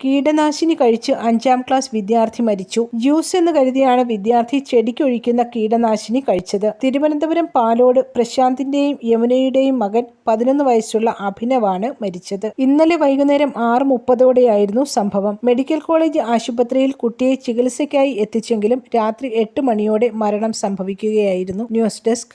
കീടനാശിനി കഴിച്ച് അഞ്ചാം ക്ലാസ് വിദ്യാർത്ഥി മരിച്ചു. ജ്യൂസ് എന്ന് കരുതിയാണ് വിദ്യാർത്ഥി ചെടിക്കൊഴിക്കുന്ന കീടനാശിനി കഴിച്ചത്. തിരുവനന്തപുരം പാലോട് പ്രശാന്തിന്റെയും യമുനയുടെയും മകൻ പതിനൊന്ന് വയസ്സുള്ള അഭിനവാണ് മരിച്ചത്. ഇന്നലെ വൈകുന്നേരം ആറ് മുപ്പതോടെയായിരുന്നു സംഭവം. മെഡിക്കൽ കോളേജ് ആശുപത്രിയിൽ കുട്ടിയെ ചികിത്സയ്ക്കായി എത്തിച്ചെങ്കിലും രാത്രി എട്ട് മണിയോടെ മരണം സംഭവിക്കുകയായിരുന്നു. News desk